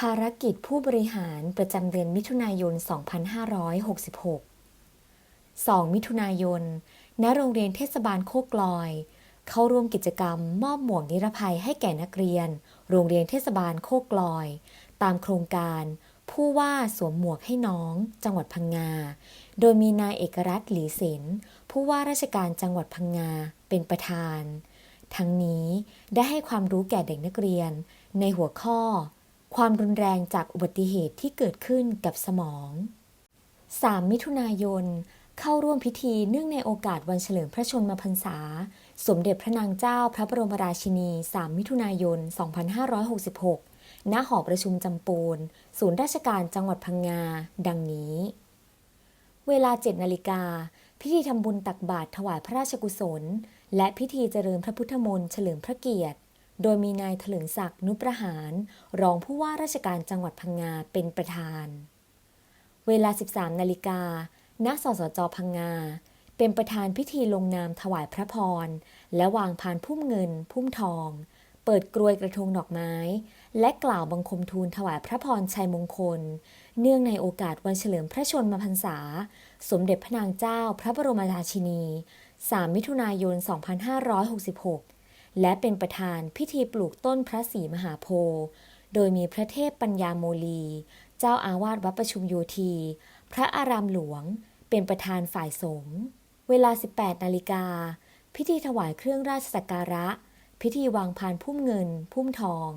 ภารกิจผู้บริหารประจำเดือนมิถุนายน 2566 2 มิถุนายน ณ โรงเรียนเทศบาลโคกลอย เข้าร่วมกิจกรรมมอบหมวกนิรภัยให้แก่นักเรียน โรงเรียนเทศบาลโคกลอย ตามโครงการ ผู้ว่าสวมหมวกให้น้อง จังหวัดพังงา โดยมีนายเอกรัตน์หลีเสนผู้ว่าราชการจังหวัดพังงาเป็นประธาน ทั้งนี้ได้ให้ความรู้แก่เด็กนักเรียน ในหัวข้อ ความรุนแรงจากอุบัติเหตุที่เกิดขึ้นกับสมอง 3 มิถุนายน เข้าร่วมพิธีเนื่องในโอกาสวันเฉลิมพระชนมพรรษา สมเด็จพระนางเจ้าพระบรมราชินี 3 มิถุนายน 2566 ณ หอประชุมจำปูน ศูนย์ราชการจังหวัดพังงา ดังนี้ เวลา 7 นาฬิกา พิธีทำบุญตักบาตรถวายพระราชกุศล และพิธีเจริญพระพุทธมนต์เฉลิมพระเกียรติ โดยมีนายถลึงศักดิ์นุประหาร รองผู้ว่าราชการจังหวัดพังงาเป็นประธาน เวลา 13 นาฬิกาณสสจพังงา เป็นประธานพิธีลงนามถวายพระพร และวางพานพุ่มเงิน พุ่มทอง เปิดกรวยกระทงดอกไม้ และกล่าวบังคมทูลถวายพระพรชัยมงคล เนื่องในโอกาสวันเฉลิมพระชนมพรรษา สมเด็จพระนางเจ้าพระบรมราชินี 3 มิถุนายน 2566 และเป็นประธานพิธีปลูกต้นพระศรีมหาโพธิ์โดยมีพระเทพปัญญาโมลี เจ้าอาวาสวัดประชุมโยธี พระอารามหลวง เป็นประธานฝ่ายสงฆ์ เวลา 18 นาฬิกา พิธีถวายเครื่องราชสักการะ พิธีวางพานพุ่มเงิน พุ่มทอง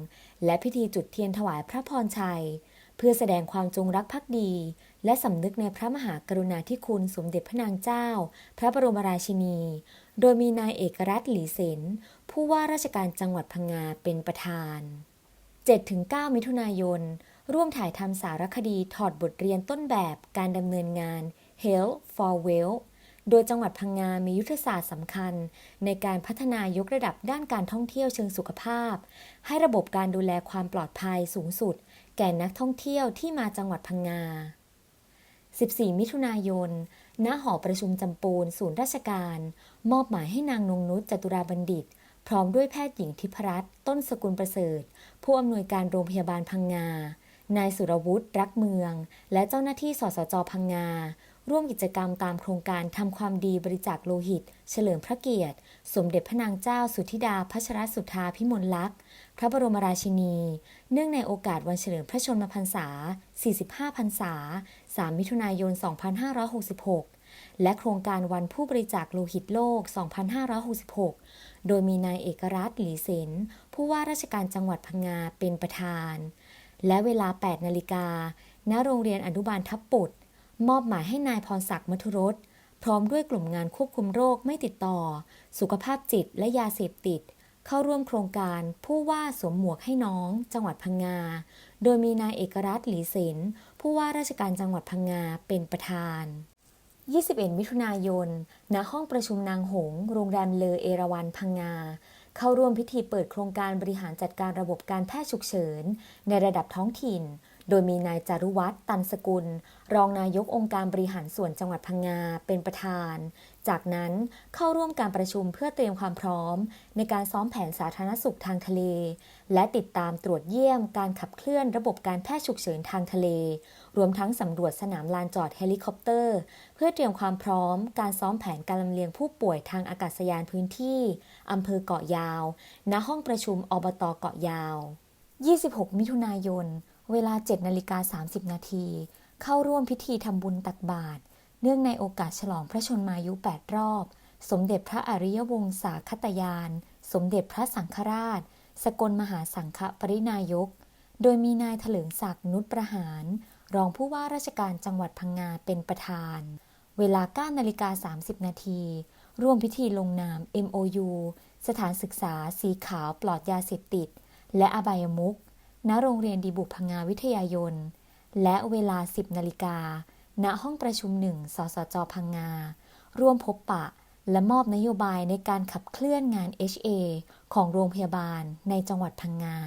และพิธีจุดเทียนถวายพระพรชัย เพื่อแสดงความจงรักภักดี และสำนึกในพระมหากรุณาธิคุณสมเด็จพระนางเจ้า พระบรมราชินี โดยมีนายเอกรัตน์หลีเสนผู้ว่าราชการจังหวัดพังงาเป็นประธาน 7-9 มิถุนายน ร่วมถ่ายทำสารคดีถอดบทเรียนต้นแบบการดำเนินงาน Health for Well โดยจังหวัดพังงามียุทธศาสตร์สำคัญ ในการพัฒนายกระดับด้านการท่องเที่ยวเชิงสุขภาพ ให้ระบบการดูแลความปลอดภัยสูงสุด แก่นักท่องเที่ยวที่มาจังหวัดพังงา 14 มิถุนายน ณ หอประชุมจำปูน ศูนย์ราชการ มอบหมายให้นางนงนุชจตุราบัณฑิต พร้อมด้วยแพทย์หญิงทิพรัตน์ต้นสกุลประเสริฐ ผู้อำนวยการโรงพยาบาลพังงา นายสุรวุฒิรักเมือง และเจ้าหน้าที่สสจพังงา ร่วมกิจกรรมตามโครงการทำความดีบริจาคโลหิต เฉลิมพระเกียรติ สมเด็จพระนางเจ้าสุธิดาพัชรสุธาพิมลลักษณ์ พระบรมราชินี เนื่องในโอกาสวันเฉลิมพระชนมพรรษา 45 พรรษา 3 มิถุนายน 2566 และโครงการวันผู้บริจาคโลหิตโลก 2566 โดยมีนายเอกรัตน์หลีเสนผู้ว่าราชการจังหวัดพังงาเป็นประธาน และเวลา 8 นาฬิกาณโรงเรียนอนุบาลทับปุด มอบหมายให้นายพรศักดิ์มัทุรสพร้อมด้วยกลุ่มงานควบคุมโรคไม่ติดต่อ สุขภาพจิตและยาเสพติด เข้าร่วมโครงการผู้ว่าสวมหมวกให้น้อง จังหวัดพังงา โดยมีนายเอกรัตน์หลีเสนผู้ว่าราชการจังหวัดพังงาเป็นประธาน 21 มิถุนายน ณ ห้องประชุมนางหง โรงแรมเลอเอราวันพังงา เข้าร่วมพิธีเปิดโครงการบริหารจัดการระบบการแพทย์ฉุกเฉิน ในระดับท้องถิ่น โดยมีนายจารุวัฒน์ตันสกุล รองนายกองค์การบริหารส่วนจังหวัดพังงาเป็นประธาน จากนั้นเข้าร่วมการประชุมเพื่อเตรียมความพร้อม ในการซ้อมแผนสาธารณสุขทางทะเล และติดตามตรวจเยี่ยมการขับเคลื่อนระบบการแพทย์ฉุกเฉินทางทะเล รวมทั้งสำรวจสนามลานจอดเฮลิคอปเตอร์ เพื่อเตรียมความพร้อม การซ้อมแผนการลำเลียงผู้ป่วยทางอากาศยานพื้นที่อำเภอเกาะยาว ณห้องประชุมอบตเกาะยาว 26 มิถุนายน เวลา7นาฬิกา30 นาที เข้าร่วมพิธีทำบุญตักบาตรเนื่องในโอกาสฉลองพระชนมายุ 8 รอบ สมเด็จพระอริยวงศาคตยาน สมเด็จพระสังฆราช สกลมหาสังฆปรินายก โดยมีนายถลิงศักดิ์นุชประหาร รองผู้ว่าราชการจังหวัดพังงาเป็นประธาน เวลา9นาฬิกา30 นาทีร่วมพิธีลงนาม MOU สถานศึกษาสีขาวปลอดยาเสพติด และอบายมุก ณโรงเรียนดีบุกพังงาวิทยายน และเวลา 10 นาฬิกา ณ ห้องประชุมหนึ่งสสจพังงา ร่วมพบปะ และมอบนโยบายในการขับเคลื่อนงาน HA ของโรงพยาบาลในจังหวัดพังงา